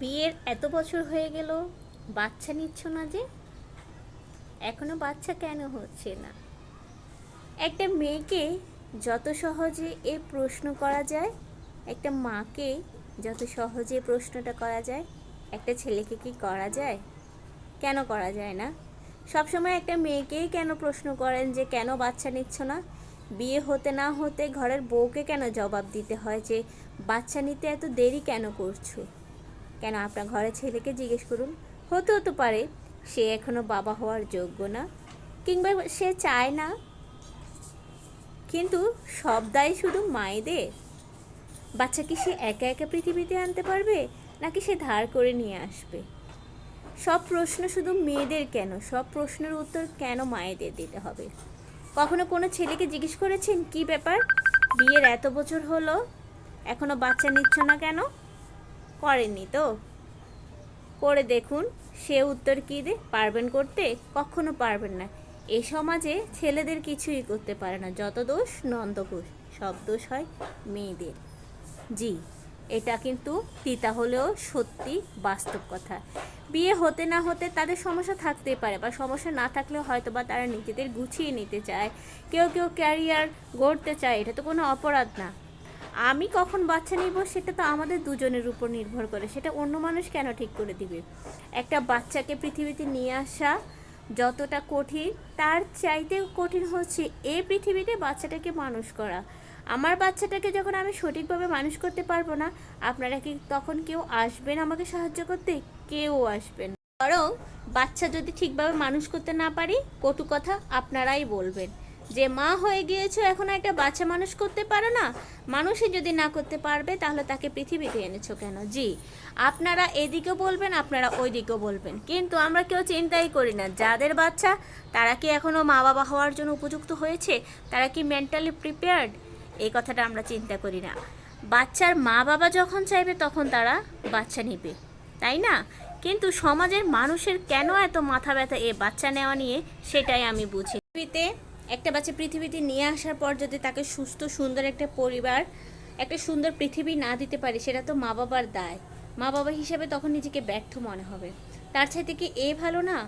বিয়ের এত বছর হয়ে গেল, বাচ্চা নিচ্ছ না যে? এখনও বাচ্চা কেন হচ্ছে না? একটা মেয়েকে যত সহজে এ প্রশ্ন করা যায়, একটা মাকে যত সহজে প্রশ্নটা করা যায়, একটা ছেলেকে কি করা যায়? কেন করা যায় না? সবসময় একটা মেয়েকেই কেন প্রশ্ন করেন যে, কেন বাচ্চা নিচ্ছ না? বিয়ে হতে না হতে ঘরের বউকে কেন জবাব দিতে হয় যে, বাচ্চা নিতে এত দেরি কেন করছ? কেন আপনার ঘরের ছেলেকে জিজ্ঞেস করুন? হতে হতে পারে। সে এখনও বাবা হওয়ার যোগ্য না। কিংবা সে চায় না। কিন্তু সব দায় শুধু মায়েদের। বাচ্চা কি সে একা একা পৃথিবীতে আনতে পারবে? নাকি সে ধার করে নিয়ে আসবে? সব প্রশ্ন শুধু মেয়েদের কেন? সব প্রশ্নের উত্তর কেন মায়েদের দিতে হবে? কখনো কোনো ছেলেকে জিজ্ঞেস করেছেন? কি ব্যাপার? বিয়ের এত বছর হলো। এখনও বাচ্চা নিচ্ছ না কেন? করেননি তো? করে দেখুন, সে উত্তর কী দে? পারবেন করতে? কখনো পারবেন না। এই সমাজে ছেলেদের কিছুই করতে পারে না। যত দোষ নন্দঘোষ সব দোষ হয় মেয়েদের। জি, এটা কিন্তু তিতা হলেও সত্যি বাস্তব কথা। বিয়ে হতে না হতে তাদের সমস্যা থাকতেই পারে বা সমস্যা না থাকলেও হয়তো বা তারা নিজেদের গুছিয়ে নিতে চায়। কেউ কেউ ক্যারিয়ার গড়তে চায়, এটা তো কোনো অপরাধ না। আমি কখন বাচ্চা নিব সেটা তো আমাদের দুজনের উপর নির্ভর করে। সেটা অন্য মানুষ কেন ঠিক করে দিবে? একটা বাচ্চাকে পৃথিবীতে নিয়ে আসা যতটা কঠিন, তার চাইতেও কঠিন হচ্ছে এই পৃথিবীতে বাচ্চাটাকে মানুষ করা। আমার বাচ্চাটাকে যখন আমি সঠিকভাবে মানুষ করতে পারব না, আপনারা কি তখন কেউ আসবেন আমাকে সাহায্য করতে? কেউ আসবেন বরং বাচ্চা যদি ঠিকভাবে মানুষ করতে না পারি, কটু কথা আপনারাই বলবেন। যে মা হয়ে গিয়েছো, এখন একটা বাচ্চা মানুষ করতে পারো না? মানুষই যদি না করতে পারবে, তাহলে তাকে পৃথিবীতে এনেছো কেন? জি, আপনারা এদিকেও বলবেন, আপনারা ওই দিকেও বলবেন। কিন্তু আমরা কেউ চিন্তাই করি না। যাদের বাচ্চা, তারা কি এখনও মা বাবা হওয়ার জন্য উপযুক্ত হয়েছে? তারা কি মেন্টালি প্রিপেয়ার্ড এই কথাটা আমরা চিন্তা করি না। বাচ্চার মা বাবা যখন চাইবে, তখন তারা বাচ্চা নেবে। তাই না? কিন্তু সমাজের মানুষের কেন এত মাথা ব্যথা এ বাচ্চা নেওয়া নিয়ে, সেটাই আমি বুঝি পৃথিবীতে একটা বাচ্চা পৃথিবীতে নিয়ে আসার পর যদি তাকে সুস্থ, সুন্দর একটা পরিবার, একটা সুন্দর পৃথিবী না দিতে পারি, সেটা তো মা বাবার দায়। মা বাবা হিসাবে তখন নিজেকে ব্যর্থ মনে হবে। তার চাইতে কি এ ভালো না?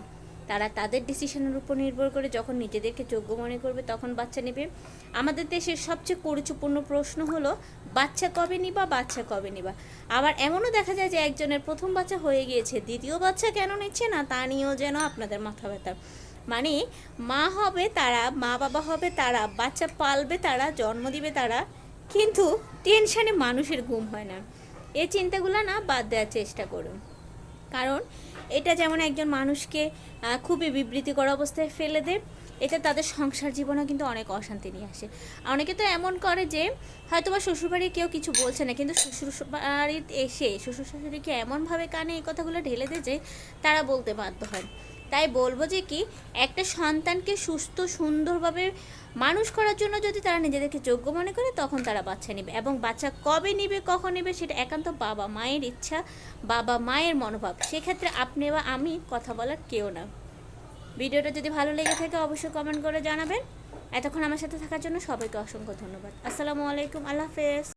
তারা তাদের ডিসিশনের উপর নির্ভর করে যখন নিজেদেরকে যোগ্য মনে করবে, তখন বাচ্চা নেবে। আমাদের দেশের সবচেয়ে পরিচুপূর্ণ প্রশ্ন হলো, বাচ্চা কবে নিবা, বাচ্চা কবে নিবা? আবার এমনও দেখা যায় যে একজনের প্রথম বাচ্চা হয়ে গিয়েছে, দ্বিতীয় বাচ্চা কেন নিচ্ছে না, তা নিয়েও যেন আপনাদের মাথা ব্যথা। মানে মা হবে তারা মা বাবা হবে তারা, বাচ্চা পালবে তারা, জন্ম দিবে তারা। কিন্তু টেনশানে মানুষের ঘুম হয় না। এই চিন্তাগুলো না বাদ দেওয়ার চেষ্টা করুন। কারণ এটা যেমন একজন মানুষকে খুবই বিবৃতিকর অবস্থায় ফেলে দেয় এটা তাদের সংসার জীবনে কিন্তু অনেক অশান্তি নিয়ে আসে। অনেকে তো এমন করে যে হয়তো বা শ্বশুরবাড়ি কেউ কিছু বলছে না, কিন্তু শ্বশুর এসে শ্বশুর শাশুড়িকে এমনভাবে কানে এই কথাগুলো ঢেলে দেয় যে, তারা বলতে বাধ্য হয়। তাই বলব যে কি, একটা সন্তানকে সুস্থ, সুন্দরভাবে মানুষ করার জন্য যদি তারা নিজেদেরকে যোগ্য মনে করে, তখন তারা বাচ্চা নেবে। এবং বাচ্চা কবে নেবে, কখন নেবে, সেটা একান্ত বাবা মায়ের ইচ্ছা, বাবা মায়ের মনোভাব। সেক্ষেত্রে আপনি বা আমি কথা বলার কেউ না। ভিডিওটা যদি ভালো লেগে থাকে, অবশ্যই কমেন্ট করে জানাবেন। এতক্ষণ আমার সাথে থাকার জন্য সবাইকে অসংখ্য ধন্যবাদ। আসসালামু আলাইকুম, আল্লাহ হাফেজ।